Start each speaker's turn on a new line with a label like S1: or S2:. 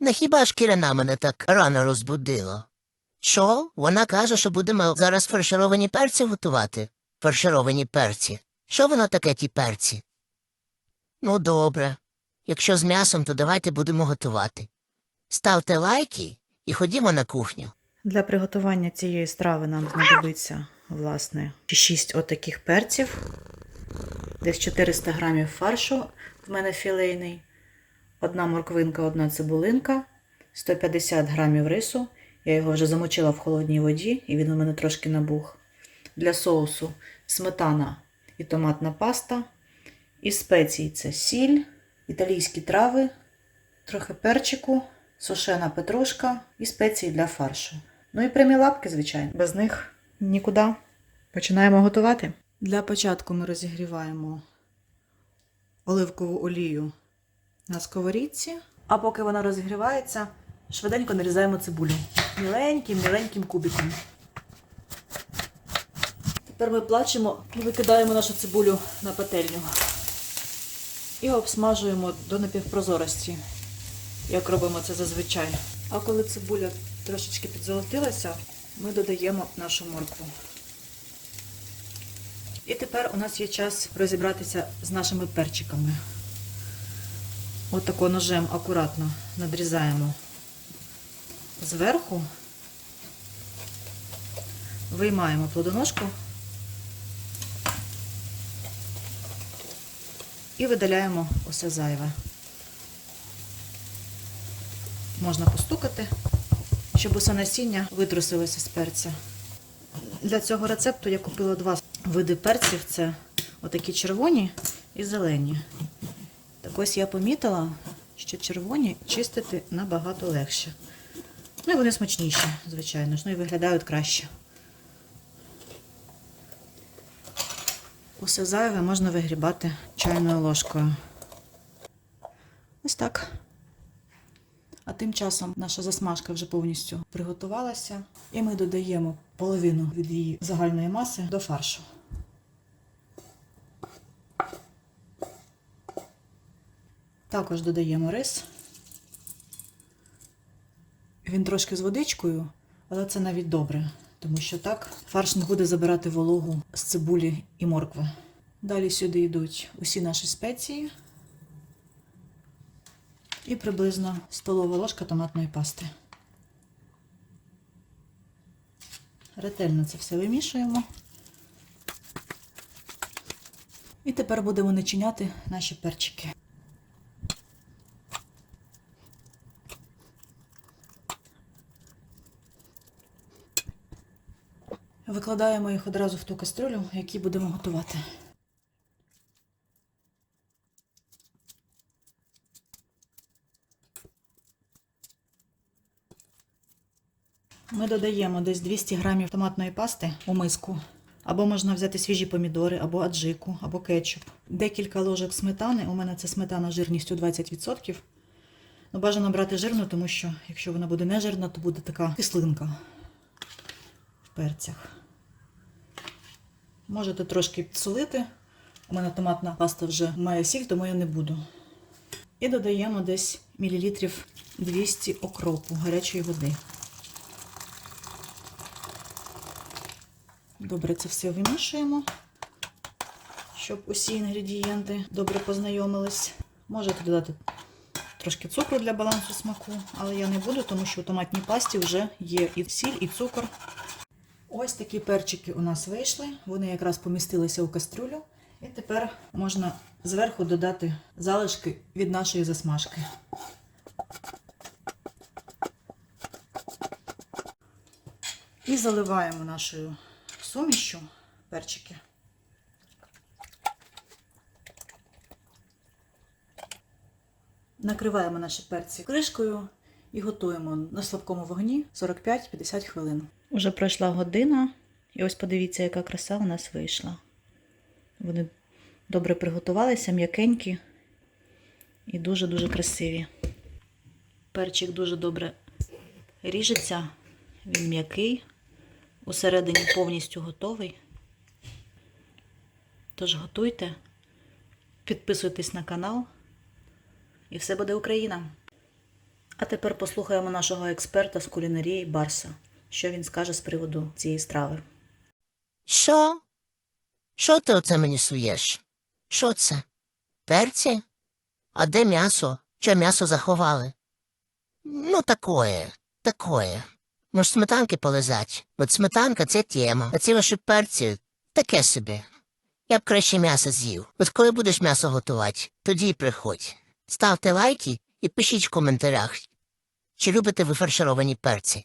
S1: Не хіба ж Кірина мене так рано розбудила? Що? Вона каже, що будемо зараз фаршировані перці готувати. Фаршировані перці. Що воно таке ті перці? Ну, добре. Якщо з м'ясом, то давайте будемо готувати. Ставте лайки і ходімо на кухню.
S2: Для приготування цієї страви нам знадобиться, власне, 6 отаких перців, десь 400 грамів фаршу, в мене філейний, одна морквинка, одна цибулинка, 150 грамів рису. Я його вже замочила в холодній воді, і він у мене трошки набух. Для соусу сметана і томатна паста. І спеції це сіль, італійські трави, трохи перчику, сушена петрушка і спеції для фаршу. Ну і прямі лапки, звичайно. Без них нікуди. Починаємо готувати. Для початку ми розігріваємо оливкову олію на сковорідці. А поки вона розігрівається, швиденько нарізаємо цибулю. Міленьким-міленьким кубиком. Тепер ми плачемо і викидаємо нашу цибулю на пательню. І обсмажуємо до напівпрозорості, як робимо це зазвичай. А коли цибуля трошечки підзолотилася, ми додаємо нашу моркву. І тепер у нас є час розібратися з нашими перчиками. Отако ножем акуратно надрізаємо зверху, виймаємо плодоножку і видаляємо усе зайве. Можна постукати, щоб усе насіння витрусилося з перця. Для цього рецепту я купила два види перців: це отакі червоні і зелені. Ось я помітила, що червоні чистити набагато легше. Ну і вони смачніші, звичайно ж, ну і виглядають краще. Усе зайве можна вигрібати чайною ложкою. Ось так. А тим часом наша засмажка вже повністю приготувалася, і ми додаємо половину від її загальної маси до фаршу. Також додаємо рис. Він трошки з водичкою, але це навіть добре, тому що так фарш не буде забирати вологу з цибулі і моркви. Далі сюди йдуть усі наші спеції і приблизно столова ложка томатної пасти. Ретельно це все вимішуємо. І тепер будемо начиняти наші перчики. Викладаємо їх одразу в ту кастрюлю, в якій будемо готувати. Ми додаємо десь 200 грамів томатної пасти у миску. Або можна взяти свіжі помідори, або аджику, або кетчуп. Декілька ложок сметани. У мене це сметана жирністю 20%. Ну, бажано брати жирну, тому що якщо вона буде не жирна, то буде така кислинка в перцях. Можете трошки підсолити. У мене томатна паста вже має сіль, тому я не буду. І додаємо десь мілілітрів 200 окропу гарячої води. Добре це все вимішуємо, щоб усі інгредієнти добре познайомились. Можете додати трошки цукру для балансу смаку, але я не буду, тому що у томатній пасті вже є і сіль, і цукор. Ось такі перчики у нас вийшли. Вони якраз помістилися у кастрюлю. І тепер можна зверху додати залишки від нашої засмажки. І заливаємо нашою сумішю перчики. Накриваємо наші перці кришкою і готуємо на слабкому вогні 45-50 хвилин. Уже пройшла година, і ось подивіться, яка краса у нас вийшла. Вони добре приготувалися, м'якенькі і дуже-дуже красиві. Перчик дуже добре ріжеться, він м'який, усередині повністю готовий. Тож готуйте, підписуйтесь на канал, і все буде Україна! А тепер послухаємо нашого експерта з кулінарії Барса, що він скаже з приводу цієї страви.
S1: Що? Що ти оце мені суєш? Що це? Перці? А де м'ясо? Що м'ясо заховали? Ну, такое, такое. Може, сметанки полизать? От сметанка це тема, а ці ваші перці таке собі. Я б краще м'ясо з'їв. От коли будеш м'ясо готувати, тоді й приходь. Ставте лайки і пишіть в коментарях, чи любите ви фаршировані перці.